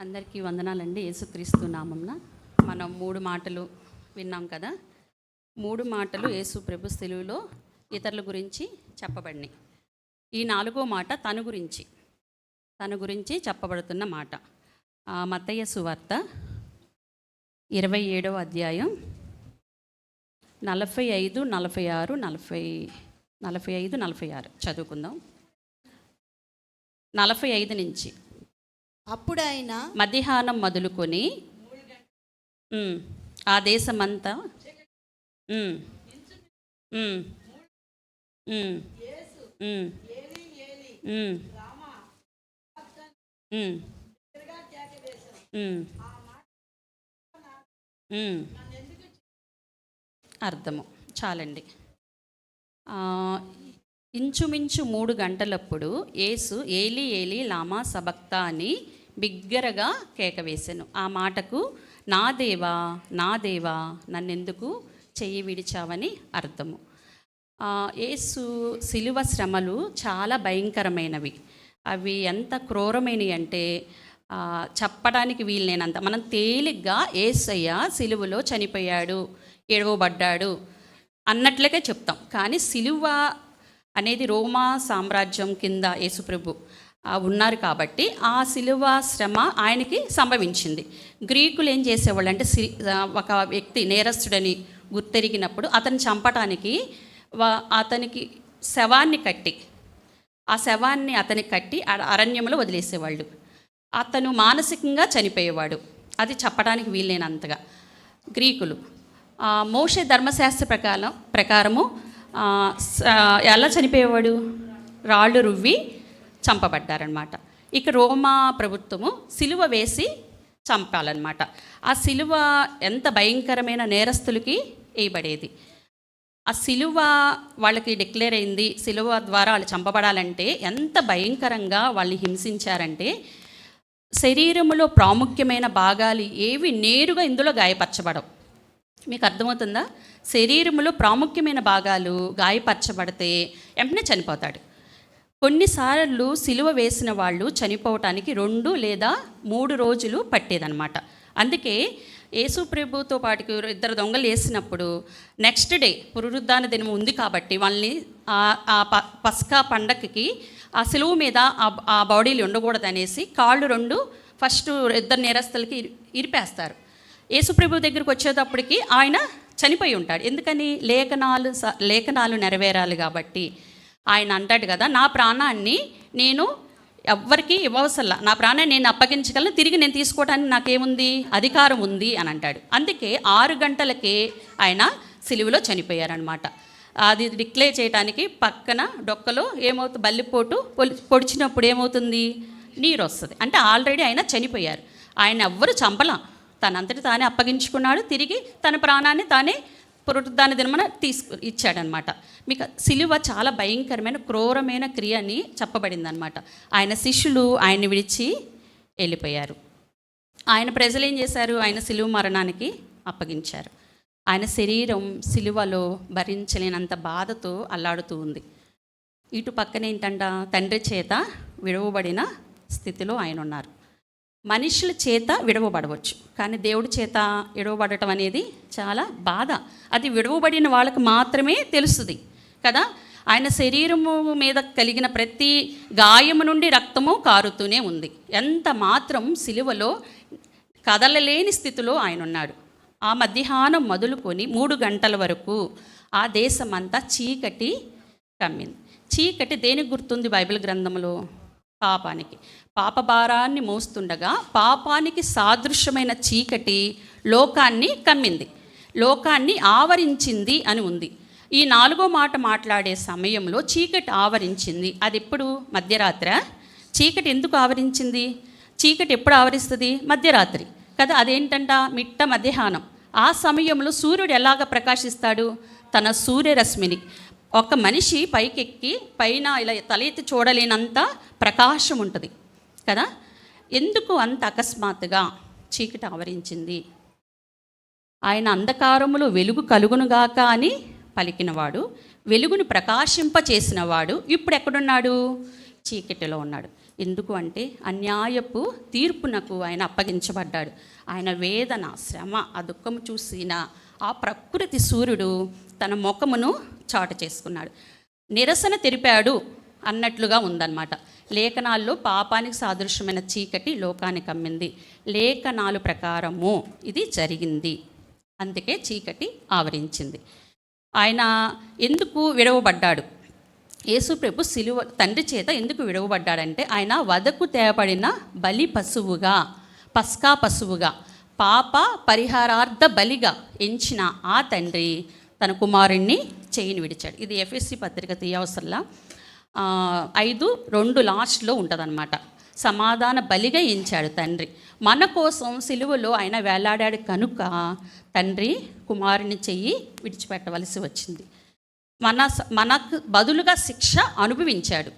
అందరికీ వందనాలండి యేసుక్రీస్తు నామంన. మనం మూడు మాటలు విన్నాం కదా? మూడు మాటలు యేసు ప్రభు తెలుగులో ఇతరుల గురించి చెప్పబడినాయి. ఈ నాలుగో మాట తన గురించి తన గురించి చెప్పబడుతున్న మాట. మతయ్య సువార్త ఇరవై ఏడవ అధ్యాయం నలభై ఐదు నలభై ఆరు నలభై నలభై ఐదు నలభై ఆరు. చదువుకుందాం. నలభై ఐదు నుంచి అప్పుడు ఆయన మధ్యాహ్నం మొదలుకొని ఆ దేశమంతా అర్థము. చాలండి. ఇంచుమించు మూడు గంటలప్పుడు యేసు ఏలి ఏలి లామా సబక్తా అని బిగ్గరగా కేక వేశాను ఆ మాటకు నా దేవా నా దేవా నన్నెందుకు చెయ్యి విడిచావని అర్థము. ఏసు యేసు శిలువ శ్రమలు చాలా భయంకరమైనవి. అవి ఎంత క్రూరమైనవి అంటే చెప్పడానికి వీలులేనంత. మనం తేలిగ్గా ఏసయ్య సిలువలో చనిపోయాడు ఎడవబడ్డాడు అన్నట్లుగా చెప్తాం. కానీ సిలువ అనేది రోమా సామ్రాజ్యం కింద యేసుప్రభు ఉన్నారు కాబట్టి ఆ శిలువ శ్రమ ఆయనకి సంభవించింది. గ్రీకులు ఏం చేసేవాళ్ళు అంటే సి ఒక వ్యక్తి నేరస్తుడని గుర్తెరిగినప్పుడు అతను చంపటానికి వా- అతనికి శవాన్ని కట్టి ఆ శవాన్ని అతనికి కట్టి అరణ్యంలో వదిలేసేవాళ్ళు. అతను మానసికంగా చనిపోయేవాడు. అది చెప్పడానికి వీల్లేనంతగా. గ్రీకులు ఆ, మోషే ధర్మశాస్త్ర ప్రకారం ప్రకారము ఎలా చనిపోయేవాడు? రాళ్ళు రువ్వి చంపబడ్డారనమాట ఇక రోమా ప్రభుత్వము సిలువ వేసి చంపాలన్నమాట. ఆ సిలువ ఎంత భయంకరమైన నేరస్తులకి వేయబడేది. ఆ సిలువ వాళ్ళకి డిక్లేర్ అయింది సిలువ ద్వారా వాళ్ళు చంపబడాలంటే ఎంత భయంకరంగా వాళ్ళని హింసించారంటే శరీరములో ప్రాముఖ్యమైన భాగాలు ఏవి నేరుగా ఇందులో గాయపరచబడవు. మీకు అర్థమవుతుందా? శరీరములో ప్రాముఖ్యమైన భాగాలు గాయపరచబడితే వెంటనే చనిపోతాడు. కొన్నిసార్లు సిలువ వేసిన వాళ్ళు చనిపోవటానికి రెండు లేదా మూడు రోజులు పట్టేదన్నమాట. అందుకే యేసు ప్రభుతో పాటుకు ఇద్దరు దొంగలు వేసినప్పుడు నెక్స్ట్ డే పునరుద్ధాన దినం ఉంది కాబట్టి వాళ్ళని ఆ- ప పస్కా పండగకి ఆ సిలువ మీద ఆ- బాడీలు ఉండకూడదనేసి కాళ్ళు రెండు ఫస్ట్ ఇద్దరు నేరస్తులకి ఇరిపేస్తారు. యేసుప్రభు దగ్గరికి వచ్చేటప్పటికి ఆయన చనిపోయి ఉంటాడు. ఎందుకని? లేఖనాలు స- లేఖనాలు నెరవేరాలి కాబట్టి. ఆయన అంటాడు కదా నా ప్రాణాన్ని నేను ఎవ్వరికీ ఇవ్వవసల్లా. నా ప్రాణాన్ని నేను అప్పగించగలను తిరిగి నేను తీసుకోవడానికి నాకేముంది? అధికారం ఉంది అని అంటాడు. అందుకే ఆరు గంటలకే ఆయన సిలువలో చనిపోయారనమాట అది డిక్లేర్ చేయడానికి పక్కన డొక్కలో ఏమవుతుంది బల్లిపోటు పొలి- పొడిచినప్పుడు ఏమవుతుంది? నీరు వస్తుంది అంటే ఆల్రెడీ ఆయన చనిపోయారు. ఆయన ఎవ్వరు చంపలా. తనంతటి తానే అప్పగించుకున్నాడు. తిరిగి తన ప్రాణాన్ని తానే పునరుద్ధాన దినమన తీసుకు ఇచ్చాడనమాట మీకు సిలువ చాలా భయంకరమైన క్రూరమైన క్రియ అని చెప్పబడిందనమాట ఆయన శిష్యులు ఆయన్ని విడిచి వెళ్ళిపోయారు. ఆయన ప్రజలు ఏం చేశారు? ఆయన సిలువ మరణానికి అప్పగించారు. ఆయన శరీరం సిలువలో భరించలేనంత బాధతో అల్లాడుతూ ఉంది. ఇటు పక్కన ఏంటంట తండ్రి చేత విడవబడిన స్థితిలో ఆయన ఉన్నారు మనుషుల చేత విడవబడవచ్చు. కానీ దేవుడి చేత విడవబడటం అనేది చాలా బాధ. అది విడవబడిన వాళ్ళకి మాత్రమే తెలుస్తుంది. కదా? ఆయన శరీరము మీద కలిగిన ప్రతి గాయము నుండి రక్తము కారుతూనే ఉంది. ఎంత మాత్రం సిలువలో కదలలేని స్థితిలో ఆయన ఉన్నాడు ఆ మధ్యాహ్నం మొదలుకొని మూడు గంటల వరకు ఆ దేశమంతా చీకటి కమ్మింది. చీకటి దేనికి గుర్తుంది బైబిల్ గ్రంథంలో పాపానికి. పాప భారాన్ని మోస్తుండగా పాపానికి సాదృశ్యమైన చీకటి లోకాన్ని కమ్మింది. లోకాన్ని ఆవరించింది అని ఉంది. ఈ నాలుగో మాట మాట్లాడే సమయంలో చీకటి ఆవరించింది. అది ఎప్పుడు మధ్యరాత్ర. చీకటి ఎందుకు ఆవరించింది? చీకటి ఎప్పుడు ఆవరిస్తుంది? మధ్యరాత్రి. కదా అదేంటంట? మిట్ట మధ్యాహ్నం. ఆ సమయంలో సూర్యుడు ఎలాగ ప్రకాశిస్తాడు? తన సూర్యరశ్మిని. ఒక మనిషి పైకెక్కి పైన ఇలా తలెత్తి చూడలేనంత ప్రకాశం ఉంటుంది కదా? ఎందుకు అంత అకస్మాత్తుగా చీకటి ఆవరించింది? ఆయన అంధకారములో వెలుగు కలుగునుగాక అని పలికినవాడు వెలుగును ప్రకాశింపచేసినవాడు ఇప్పుడు ఎక్కడున్నాడు? చీకటిలో ఉన్నాడు. ఎందుకు అంటే అన్యాయపు తీర్పునకు ఆయన అప్పగించబడ్డాడు. ఆయన వేదన శ్రమ ఆ దుఃఖము చూసిన ఆ ప్రకృతి సూర్యుడు తన ముఖమును చాటు చేసుకున్నాడు నిరసన తెరిపాడు అన్నట్లుగా ఉందన్నమాట. లేఖనాల్లో పాపానికి సాదృశ్యమైన చీకటి లోకానికి అమ్మింది లేఖనాలు ప్రకారము ఇది జరిగింది. అందుకే చీకటి ఆవరించింది. ఆయన ఎందుకు విడవబడ్డాడు? యేసుప్రభు సిలువ తండ్రి చేత ఎందుకు విడవబడ్డాడంటే ఆయన వదకు తేపడిన బలి పశువుగా పస్కా పశువుగా పాప పరిహారార్థ బలిగా ఎంచిన ఆ తండ్రి తన కుమారుణ్ణి చేయిని విడిచాడు. ఇది ఎఫ్ఎస్సి పత్రిక తీయవసరలా ఐదు రెండు లాస్ట్లో ఉంటుందన్నమాట. సమాధాన బలిగా ఇచ్చాడు తండ్రి. మన కోసం సిలువలో ఆయన వేలాడాడు కనుక తండ్రి కుమారుని చెయ్యి విడిచిపెట్టవలసి వచ్చింది. మన మనకు బదులుగా శిక్ష అనుభవించాడు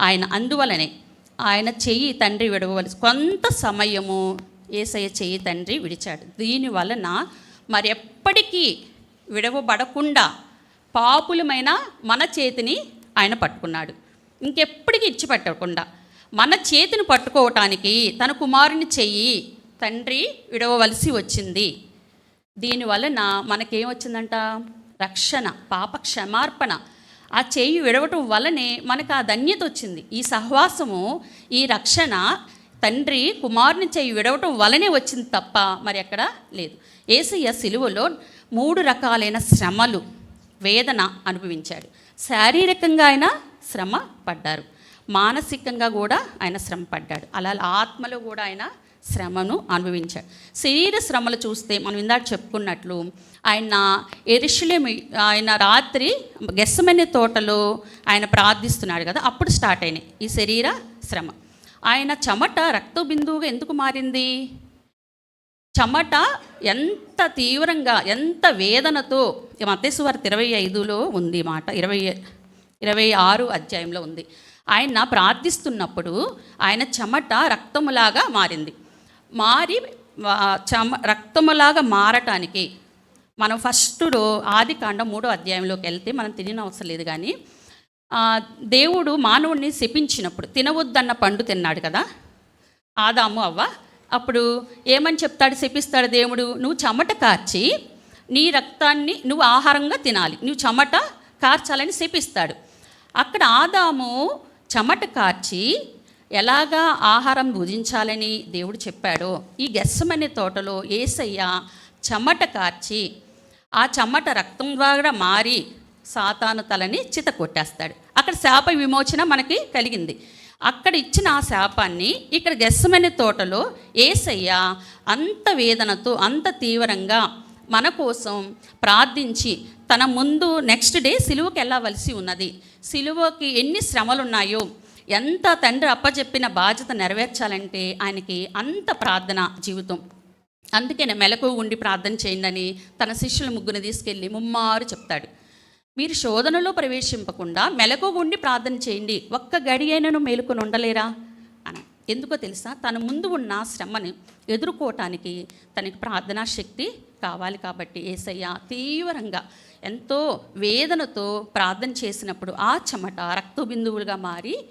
ఆయన. అందువలనే ఆయన చెయ్యి తండ్రి విడవలసి కొంత సమయము ఏసయ్య చెయ్యి తండ్రి విడిచాడు. దీని వలన మరి ఎప్పటికీ విడవబడకుండా పాపులమైన మన చేతిని ఆయన పట్టుకున్నాడు. ఇంకెప్పటికీ ఇచ్చి ఇచ్చిపెట్టకుండా మన చేతిని పట్టుకోవటానికి తన కుమారుని చెయ్యి తండ్రి విడవవలసి వచ్చింది. దీని వలన మనకేమొచ్చిందంట రక్షణ పాప క్షమార్పణ. ఆ చేయి విడవటం వల్లనే మనకు ఆ ధన్యత వచ్చింది. ఈ సహవాసము ఈ రక్షణ తండ్రి కుమారుని చేయి విడవటం వలనే వచ్చింది తప్ప మరి ఎక్కడ లేదు. ఏసయ్య సిలువలో మూడు రకాలైన శ్రమలు. వేదన అనుభవించాడు. శారీరకంగా ఆయన శ్రమ పడ్డారు. మానసికంగా కూడా ఆయన శ్రమ పడ్డాడు. అలా ఆత్మలో కూడా ఆయన శ్రమను అనుభవించాడు. శరీర శ్రమలు చూస్తే మనం ఇందాక చెప్పుకున్నట్లు ఆయన ఎరుషులేమి ఆయన రాత్రి గెస్సమనే తోటలో ఆయన ప్రార్థిస్తున్నాడు కదా అప్పుడు స్టార్ట్ అయినాయి ఈ శరీర శ్రమ. ఆయన చెమట రక్త బిందువుగా ఎందుకు మారింది? చెమట ఎంత తీవ్రంగా ఎంత వేదనతో మతేశ్వర ఇరవై ఐదులో ఉంది మాట ఇరవై ఇరవై ఆరు అధ్యాయంలో ఉంది. ఆయన ప్రార్థిస్తున్నప్పుడు ఆయన చెమట రక్తములాగా మారింది. మారి చమ రక్తములాగా మారటానికి మనం ఫస్ట్లో ఆది కాండం మూడో అధ్యాయంలోకి వెళ్తే మనం తిననవసరం లేదు కానీ దేవుడు మానవుడిని శపించినప్పుడు తినవద్దన్న పండు తిన్నాడు కదా ఆదాము అవ్వ అప్పుడు ఏమని చెప్తాడు? చెప్పిస్తాడు దేవుడు నువ్వు చెమట కార్చి నీ రక్తాన్ని నువ్వు ఆహారంగా తినాలి. నువ్వు చెమట కార్చాలని చెప్పిస్తాడు అక్కడ ఆదాము చెమట కార్చి ఎలాగా ఆహారం భుజించాలని దేవుడు చెప్పాడో ఈ గెస్సమనే తోటలో ఏసయ్య చెమట కార్చి ఆ చెమట రక్తం ద్వారా మారి సాతాను తలని చిత కొట్టేస్తాడు. అక్కడ శాప విమోచన మనకి కలిగింది. అక్కడ ఇచ్చిన ఆ శాపాన్ని ఇక్కడ గెస్సమనే తోటలో ఏసయ్య అంత వేదనతో అంత తీవ్రంగా మన కోసం ప్రార్థించి తన ముందు నెక్స్ట్ డే సిలువకి వెళ్ళవలసి ఉన్నది. సిలువకి ఎన్ని శ్రమలు ఉన్నాయో ఎంత తండ్రి అప్పచెప్పిన బాధ్యత నెరవేర్చాలంటే ఆయనకి అంత ప్రార్థన జీవితం. అందుకే నేను మెలకు ఉండి ప్రార్థన చేయండి తన శిష్యుల ముగ్గురు తీసుకెళ్ళి ముమ్మారు చెప్తాడు. మీరు శోధనలో ప్రవేశింపకుండా మెలకు ఉండి ప్రార్థన చేయండి. ఒక్క గడి అయినను మేలుకొని ఉండలేరా? అని ఎందుకో తెలుసా? తన ముందు ఉన్న శ్రమని ఎదుర్కోవటానికి తనకి ప్రార్థనా శక్తి కావాలి కాబట్టి ఏసయ్య తీవ్రంగా ఎంతో వేదనతో ప్రార్థన చేసినప్పుడు ఆ చెమట రక్త బిందువులుగా మారి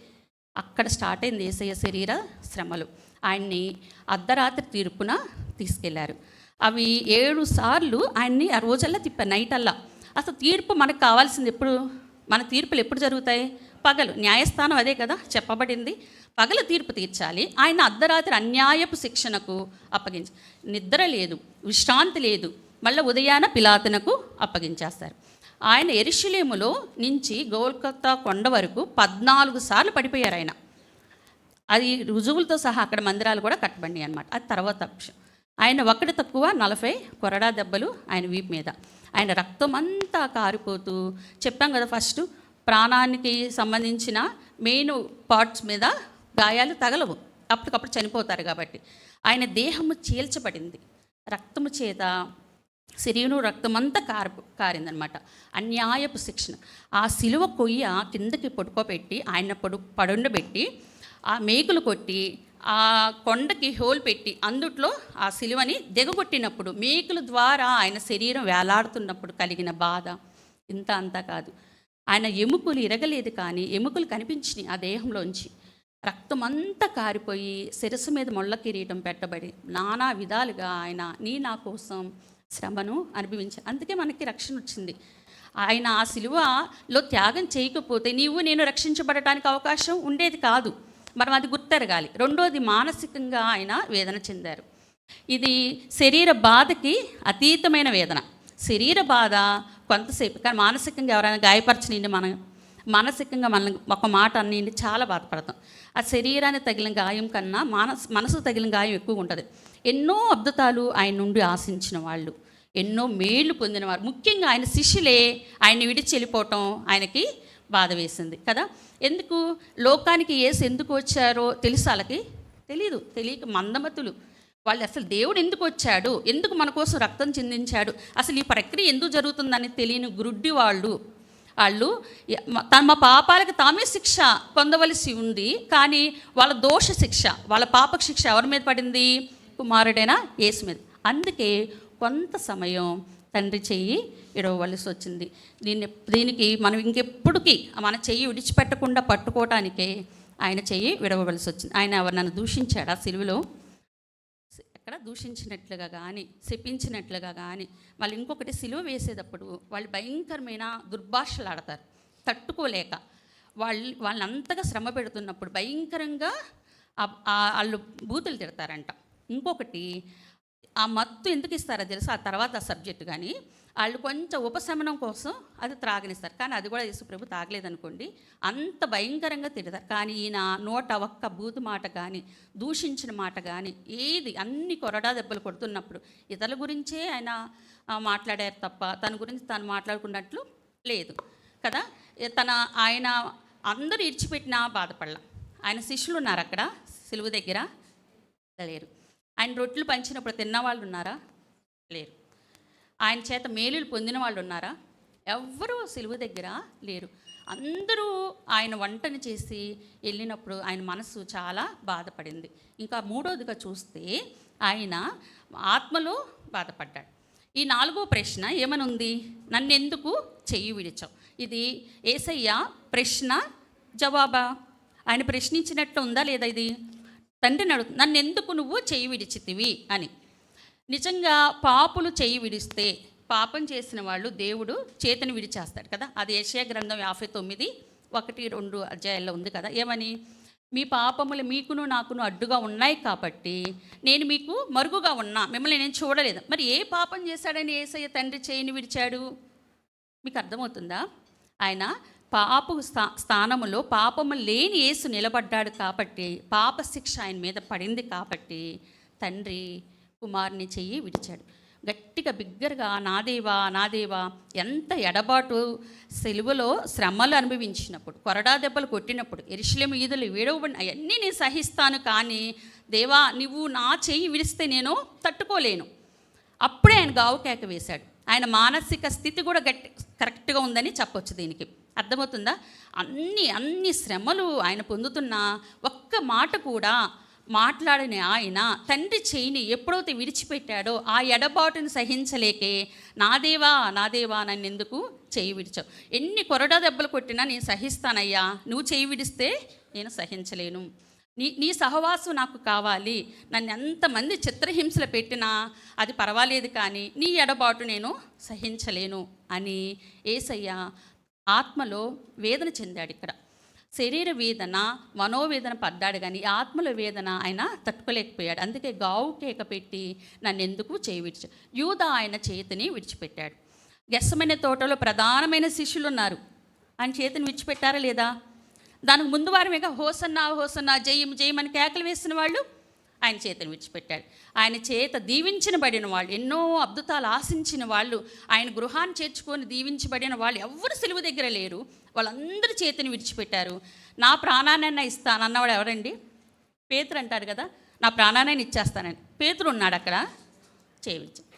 అక్కడ స్టార్ట్ అయింది ఏసయ్య శరీర శ్రమలు. ఆయన్ని అర్ధరాత్రి తీర్పున తీసుకెళ్ళారు. అవి ఏడు సార్లు ఆయన్ని ఆ రోజల్లా తిప్పారు నైట్ అల్లా అసలు తీర్పు మనకు కావాల్సింది ఎప్పుడు? మన తీర్పులు ఎప్పుడు జరుగుతాయి? పగలు. న్యాయస్థానం అదే కదా చెప్పబడింది. పగలు తీర్పు తీర్చాలి. ఆయన అర్ధరాత్రి అన్యాయపు శిక్షణకు అప్పగించి నిద్ర లేదు విశ్రాంతి లేదు. మళ్ళీ ఉదయాన పిలాతునకు అప్పగించేస్తారు. ఆయన ఎరుషులేములో నుంచి గోల్కత్తా కొండ వరకు పద్నాలుగు సార్లు పడిపోయారు ఆయన. అది రుజువులతో సహా అక్కడ మందిరాలు కూడా కట్టబండి అనమాట అది తర్వాత అంశం. ఆయన ఒకటి తక్కువ నలభై కొరడా దెబ్బలు ఆయన వీపు మీద. ఆయన రక్తం అంతా కారిపోతూ చెప్పాం కదా ఫస్ట్ ప్రాణానికి సంబంధించిన మెయిన్ పార్ట్స్ మీద గాయాలు తగలవు. అప్పటికప్పుడు చనిపోతారు కాబట్టి. ఆయన దేహము చీల్చబడింది. రక్తము చేత శరీరం రక్తమంతా కారు కారిందనమాట. అన్యాయపు శిక్షణ. ఆ సిలువ కొయ్య కిందకి పడుకోబెట్టి ఆయన పడు పడుండబెట్టి ఆ మేకులు కొట్టి ఆ కొండకి హోల్ పెట్టి అందుట్లో ఆ సిలువని దిగగొట్టినప్పుడు మేకుల ద్వారా ఆయన శరీరం వేలాడుతున్నప్పుడు కలిగిన బాధ. ఇంత అంతా కాదు. ఆయన ఎముకలు ఇరగలేదు కానీ ఎముకలు కనిపించినాయి ఆ దేహంలోంచి. రక్తమంతా కారిపోయి శిరస్సు మీద మొళ్ళ కిరీటం పెట్టబడి నానా విధాలుగా ఆయన నీ నా కోసం శ్రమను అనుభవించారు అందుకే మనకి రక్షణ వచ్చింది. ఆయన ఆ సిలువలో త్యాగం చేయకపోతే నీవు నేను రక్షించబడటానికి అవకాశం ఉండేది కాదు. మనం అది గుర్తెరగాలి. రెండోది మానసికంగా ఆయన వేదన చెందారు. ఇది శరీర బాధకి అతీతమైన వేదన. శరీర బాధ కొంతసేపు కానీ మానసికంగా ఎవరైనా గాయపరచనండి మనం. మానసికంగా మనం ఒక మాట అన్నిండి చాలా బాధపడతాం. ఆ శరీరాన్ని తగిలిన గాయం కన్నా మానస్ మనసు తగిలిన గాయం ఎక్కువ ఉంటుంది. ఎన్నో అద్భుతాలు ఆయన నుండి ఆశించిన వాళ్ళు. ఎన్నో మేళ్ళు పొందినవారు ముఖ్యంగా ఆయన శిష్యులే ఆయన్ని విడిచి వెళ్ళిపోవటం ఆయనకి బాధ వేసింది కదా? ఎందుకు? లోకానికి ఏసు ఎందుకు వచ్చారో తెలుసు వాళ్ళకి? తెలియదు తెలియక మందమతులు. వాళ్ళు అసలు దేవుడు ఎందుకు వచ్చాడు? ఎందుకు మన కోసం రక్తం చెందించాడు? అసలు ఈ ప్రక్రియ ఎందుకు జరుగుతుందని తెలియని గురుడ్డి వాళ్ళు. వాళ్ళు తమ పాపాలకు తామే శిక్ష పొందవలసి ఉంది కానీ వాళ్ళ దోష శిక్ష వాళ్ళ పాప శిక్ష ఎవరి మీద పడింది? కుమారుడైన యేసు మీద. అందుకే కొంత సమయం తండ్రి చెయ్యి ఇడవవలసి వచ్చింది. దీన్ని దీనికి మనం ఇంకెప్పటికీ మన చెయ్యి విడిచిపెట్టకుండా పట్టుకోవటానికే ఆయన చెయ్యి విడవవలసి వచ్చింది. ఆయన ఎవరినన్ను దూషించాడా? సిలువలో ఎక్కడ? దూషించినట్లుగా కానీ శపించినట్లుగా కానీ వాళ్ళు ఇంకొకటి సిలువ వేసేటప్పుడు వాళ్ళు భయంకరమైన దుర్భాషలు ఆడతారు తట్టుకోలేక. వాళ్ళు వాళ్ళని అంతగా శ్రమ పెడుతున్నప్పుడు భయంకరంగా వాళ్ళు బూతులు తిడతారంట. ఇంకొకటి ఆ మత్తు ఎందుకు ఇస్తారో తెలుసు? ఆ తర్వాత ఆ సబ్జెక్ట్ కానీ వాళ్ళు కొంచెం ఉపశమనం కోసం అది త్రాగనిస్తారు. కానీ అది కూడా యేసుప్రభు తాగలేదనుకోండి అంత భయంకరంగా తిడతారు. కానీ ఈయన నోట ఒక్క బూతు మాట కానీ దూషించిన మాట కానీ ఏది అన్ని కొరడా దెబ్బలు కొడుతున్నప్పుడు ఇతరుల గురించే ఆయన మాట్లాడారు తప్ప తన గురించి తాను మాట్లాడుకున్నట్లు లేదు కదా? తన ఆయన అందరూ ఇడిచిపెట్టినా బాధపడలా. ఆయన శిష్యులు ఉన్నారు అక్కడ సిలువు దగ్గర లేరు. ఆయన రొట్టెలు పంచినప్పుడు తిన్న వాళ్ళు ఉన్నారా? లేరు. ఆయన చేత మేలులు పొందిన వాళ్ళు ఉన్నారా? ఎవ్వరూ సిలువ దగ్గర లేరు. అందరూ ఆయన వంటను చేసి వెళ్ళినప్పుడు ఆయన మనసు చాలా బాధపడింది. ఇంకా మూడోదిగా చూస్తే ఆయన ఆత్మలో బాధపడ్డాడు. ఈ నాలుగో ప్రశ్న ఏమనుంది? నన్ను ఎందుకు చెయ్యి విడిచావు? ఇది ఏసయ్య ప్రశ్న జవాబా? ఆయన ప్రశ్నించినట్టు ఉందా లేదా ఇది? తండ్రిని అడుగు నన్ను ఎందుకు నువ్వు చెయ్యి విడిచితివి అని. నిజంగా పాపులు చెయ్యి విడిస్తే పాపం చేసిన వాళ్ళు దేవుడు చేతిని విడిచేస్తాడు కదా. అది ఏషియా గ్రంథం యాభై తొమ్మిది ఒకటి రెండు అధ్యాయాల్లో ఉంది కదా. ఏమని? మీ పాపములు మీకును నాకును అడ్డుగా ఉన్నాయి కాబట్టి నేను మీకు మరుగుగా ఉన్నా. మిమ్మల్ని నేను చూడలేదు. మరి ఏ పాపం చేశాడని ఏసయ్య తండ్రి చేయిని విడిచాడు? మీకు అర్థమవుతుందా? ఆయన పాప స్థా స్థానములో పాపము లేని యేసు నిలబడ్డాడు కాబట్టి పాప శిక్ష ఆయన మీద పడింది కాబట్టి తండ్రి కుమారుని చెయ్యి విడిచాడు. గట్టిగా బిగ్గరగా నాదేవా నాదేవా ఎంత ఎడబాటు సెలువులో శ్రమలు అనుభవించినప్పుడు కొరడా దెబ్బలు కొట్టినప్పుడు ఎరిశలేము ఈదులు వీడవబడి అవన్నీ నేను సహిస్తాను కానీ దేవా నువ్వు నా చెయ్యి విడిస్తే నేను తట్టుకోలేను. అప్పుడే ఆయన గావు కేక వేశాడు. ఆయన మానసిక స్థితి కూడా గట్టి కరెక్ట్గా ఉందని చెప్పొచ్చు దీనికి. అర్థమవుతుందా? అన్ని అన్ని శ్రమలు ఆయన పొందుతున్న ఒక్క మాట కూడా మాట్లాడిన ఆయన తండ్రి చేయిని ఎప్పుడైతే విడిచిపెట్టాడో ఆ ఎడబాటును సహించలేకే. నాదేవా నాదేవా నన్ను ఎందుకు చేయి విడిచావు? ఎన్ని కొరడా దెబ్బలు కొట్టినా నేను సహిస్తానయ్యా. నువ్వు చేయి విడిస్తే నేను సహించలేను. నీ నీ సహవాసం నాకు కావాలి. నన్ను ఎంతమంది చిత్రహింసలు పెట్టినా అది పర్వాలేదు కానీ నీ ఎడబాటు నేను సహించలేను అని ఏసయ్య ఆత్మలో వేదన చెందాడు ఇక్కడ. శరీర వేదన మనోవేదన పడ్డాడు కానీ ఆత్మల వేదన ఆయన తట్టుకోలేకపోయాడు. అందుకే గావు కేక పెట్టి నన్ను ఎందుకు చేయి విడిచా? యూద ఆయన చేతిని విడిచిపెట్టాడు. గెస్సమైన తోటలో ప్రధానమైన శిష్యులు ఉన్నారు ఆయన చేతిని విడిచిపెట్టారా లేదా? దానికి ముందు వారమేగా హోసన్నా హోసన్నా జయం జయం అని కేకలు వేసిన వాళ్ళు ఆయన చేతిని విడిచిపెట్టాడు. ఆయన చేత దీవించబడిన వాళ్ళు ఎన్నో అద్భుతాలు ఆశించిన వాళ్ళు ఆయన గృహాన్ని చేర్చుకొని దీవించబడిన వాళ్ళు ఎవ్వరు సెలవు దగ్గర లేరు. వాళ్ళందరి చేతిని విడిచిపెట్టారు. నా ప్రాణాన్నైనా ఇస్తాను అన్నవాడు ఎవరండి? పేతురు అంటారు కదా నా ప్రాణాన్ని ఇచ్చేస్తానని. పేతురు ఉన్నాడు అక్కడ. చేయించు.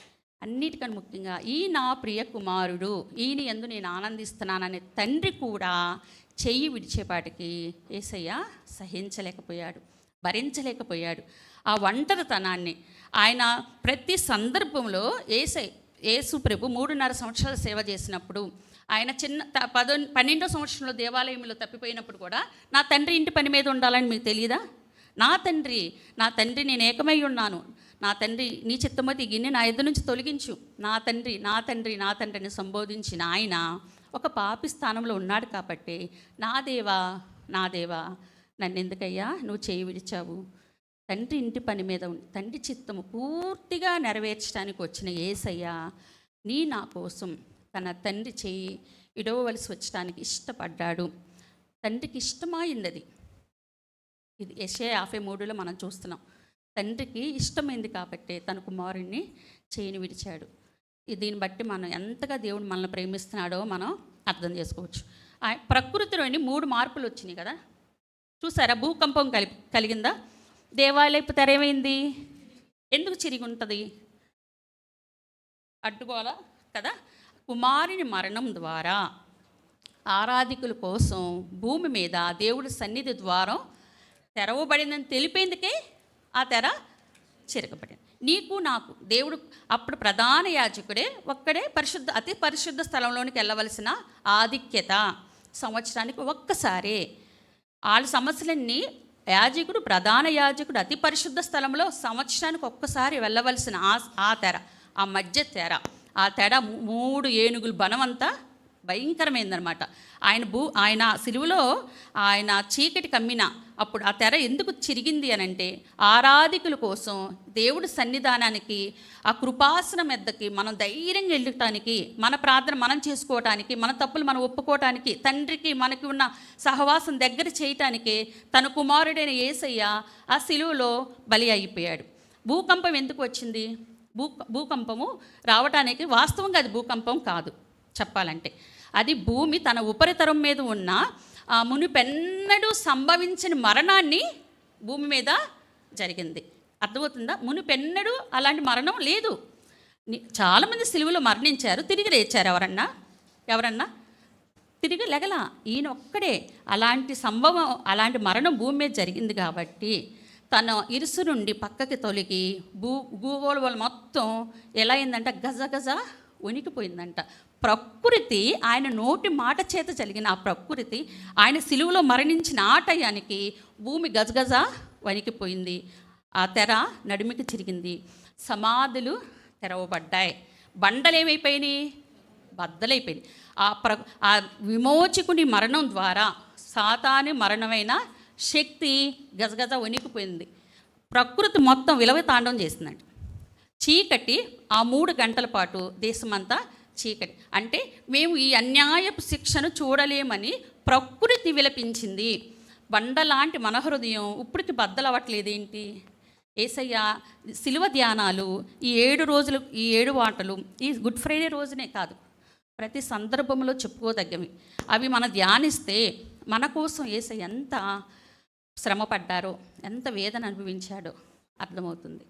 అన్నిటికన్నా ముఖ్యంగా ఈ నా ప్రియ కుమారుడు ఈయన ఎందు నేను ఆనందిస్తున్నాననే తండ్రి కూడా చెయ్యి విడిచేపాటికి ఏసయ్య సహించలేకపోయాడు భరించలేకపోయాడు. ఆ ఒంటరితనాన్ని. ఆయన ప్రతి సందర్భంలో ఏసై యేసు ప్రభు మూడున్నర సంవత్సరాలు సేవ చేసినప్పుడు ఆయన చిన్న పదో పన్నెండో సంవత్సరంలో దేవాలయంలో తప్పిపోయినప్పుడు కూడా నా తండ్రి ఇంటి పని మీద ఉండాలని మీకు తెలియదా నా తండ్రి నా తండ్రి నేను ఏకమై ఉన్నాను. నా తండ్రి నీ చిత్తమతి గిన్నె నా ఎదురు నుంచి తొలగించు. నా తండ్రి నా తండ్రి నా తండ్రిని సంబోధించిన ఆయన ఒక పాపి స్థానంలో ఉన్నాడు కాబట్టి నా దేవా నా దేవా నన్ను ఎందుకయ్యా నువ్వు చేయి విడిచావు. తండ్రి ఇంటి పని మీద ఉంది తండ్రి చిత్తము పూర్తిగా నెరవేర్చడానికి వచ్చిన ఏసయ్యా నీ నా కోసం తన తండ్రి చేయి ఇడవవలసి వచ్చడానికి ఇష్టపడ్డాడు. తండ్రికి ఇష్టమైంది అది ఇది యశే యాభై మూడులో మనం చూస్తున్నాం. తండ్రికి ఇష్టమైంది కాబట్టి తన కుమారుణ్ణి చేయని విడిచాడు. దీన్ని బట్టి మనం ఎంతగా దేవుడు మనల్ని ప్రేమిస్తున్నాడో మనం అర్థం చేసుకోవచ్చు. ఆ ప్రకృతిలోని మూడు మార్పులు వచ్చినాయి కదా? చూసారా? భూకంపం కలి కలిగిందా? దేవాలయపు తెర ఏమైంది? ఎందుకు చిరిగి ఉంటుంది అడ్డుకోవాలా కదా? కుమారుని మరణం ద్వారా ఆరాధికుల కోసం భూమి మీద దేవుడి సన్నిధి ద్వారం తెరవబడిందని తెలిపేందుకే ఆ తెర చిరగబడింది. నీకు నాకు దేవుడు అప్పుడు ప్రధాన యాజకుడే ఒక్కడే పరిశుద్ధ అతి పరిశుద్ధ స్థలంలోనికి వెళ్ళవలసిన ఆధిక్యత సంవత్సరానికి ఒక్కసారే. వాళ్ళ సమస్యలన్నీ యాజకుడు ప్రధాన యాజకుడు అతి పరిశుద్ధ స్థలంలో సంవత్సరానికి ఒక్కసారి వెళ్ళవలసిన ఆ ఆ తెర ఆ మధ్య తెర. ఆ తెర మూడు ఏనుగులు బనమంతా భయంకరమైందనమాట ఆయన భూ ఆయన సిలువలో ఆయన చీకటి కమ్మిన అప్పుడు ఆ తెర ఎందుకు చిరిగింది అని అంటే ఆరాధికుల కోసం దేవుడి సన్నిధానానికి ఆ కృపాసనం ఎద్దకి మనం ధైర్యంగా వెళ్ళటానికి మన ప్రార్థన మనం చేసుకోవటానికి మన తప్పులు మనం ఒప్పుకోవటానికి తండ్రికి మనకి ఉన్న సహవాసం దగ్గర చేయటానికి తన కుమారుడైన యేసయ్య ఆ సిలువలో బలి అయిపోయాడు భూకంపం ఎందుకు వచ్చింది? భూ భూకంపము రావటానికి వాస్తవంగా అది భూకంపం కాదు. చెప్పాలంటే. అది భూమి తన ఉపరితరం మీద ఉన్న ఆ మునిపెన్నడూ సంభవించిన మరణాన్ని భూమి మీద జరిగింది. అర్థమవుతుందా? మునిపెన్నడూ అలాంటి మరణం లేదు. చాలామంది సిలువలో మరణించారు తిరిగి లేచారు ఎవరన్నా? ఎవరన్నా? తిరిగి లెగల. ఈయన ఒక్కడే అలాంటి సంభవం అలాంటి మరణం భూమి మీద జరిగింది కాబట్టి తన ఇరుసు నుండి పక్కకి తొలగి భూ భూగోళం మొత్తం ఎలా అయిందంట? గజ గజ వణికిపోయిందంట. ప్రకృతి ఆయన నోటి మాట చేత జరిగిన ఆ ప్రకృతి ఆయన సిలువలో మరణించిన ఆ టయానికి భూమి గజగజ వణికిపోయింది. ఆ తెర నడుమికి చిరిగింది. సమాధులు తెరవబడ్డాయి. బండలేమైపోయినాయి? బద్దలైపోయినాయి. ఆ ప్ర ఆ విమోచకుని మరణం ద్వారా సాతాని మరణమైన శక్తి గజగజ వణికిపోయింది. ప్రకృతి మొత్తం విలవ తాండవం చేసిందండి చీకటి ఆ మూడు గంటల పాటు దేశమంతా చీకటి. అంటే మేము ఈ అన్యాయపు శిక్షను చూడలేమని ప్రకృతి విలపించింది. బండలాంటి మన హృదయం ఇప్పటికి బద్దలవ్వట్లేదేంటి? ఏసయ్య శిలువ ధ్యానాలు ఈ ఏడు రోజులు ఈ ఏడు వాటలు ఈ గుడ్ ఫ్రైడే రోజునే కాదు. ప్రతి సందర్భంలో చెప్పుకోదగ్గవి. అవి మనం ధ్యానిస్తే మన కోసం ఏసయ్య ఎంత శ్రమ పడ్డారో ఎంత వేదన అనుభవించాడో అర్థమవుతుంది.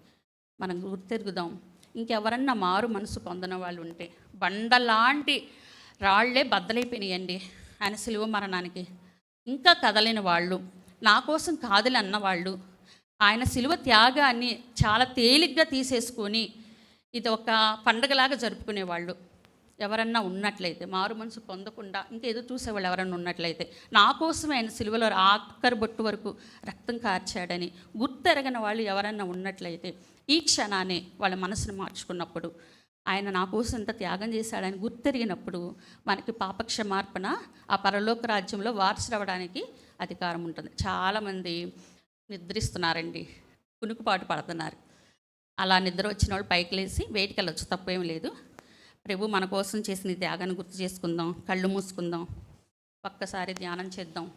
మనం గుర్తెరుగుదాం. ఇంకెవరన్నా మారు మనసు పొందిన వాళ్ళు ఉంటే బండలాంటి రాళ్ళే బద్దలైపోయినాయండి ఆయన సిలువ మరణానికి. ఇంకా కదలని వాళ్ళు నా కోసం కాదులు అన్నవాళ్ళు ఆయన సిలువ త్యాగాన్ని చాలా తేలిగ్గా తీసేసుకొని ఇది ఒక పండగలాగా జరుపుకునేవాళ్ళు. ఎవరన్నా ఉన్నట్లయితే మారు మనసు పొందకుండా ఇంకేదో చూసేవాళ్ళు ఎవరన్నా ఉన్నట్లయితే నా కోసమే ఆయన సిలువలో ఆఖరి బొట్టు వరకు రక్తం కార్చాడని గుర్తెరగని వాళ్ళు ఎవరన్నా ఉన్నట్లయితే ఈ క్షణాన్ని వాళ్ళ మనసును మార్చుకున్నప్పుడు ఆయన నా కోసం ఇంత త్యాగం చేశాడని గుర్తెరిగినప్పుడు మనకి పాపక్షమార్పణ ఆ పరలోక రాజ్యంలో వారసులవ్వడానికి అధికారం ఉంటుంది. చాలామంది నిద్రిస్తున్నారండి కునుకుపాటు పడుతున్నారు. అలా నిద్ర వచ్చిన వాళ్ళు పైకి లేచి బయటికి వెళ్ళొచ్చు తప్పేం లేదు. ప్రభు మన కోసం చేసిన త్యాగాన్ని గుర్తు చేసుకుందాం. కళ్ళు మూసుకుందాం. ఒక్కసారి ధ్యానం చేద్దాం.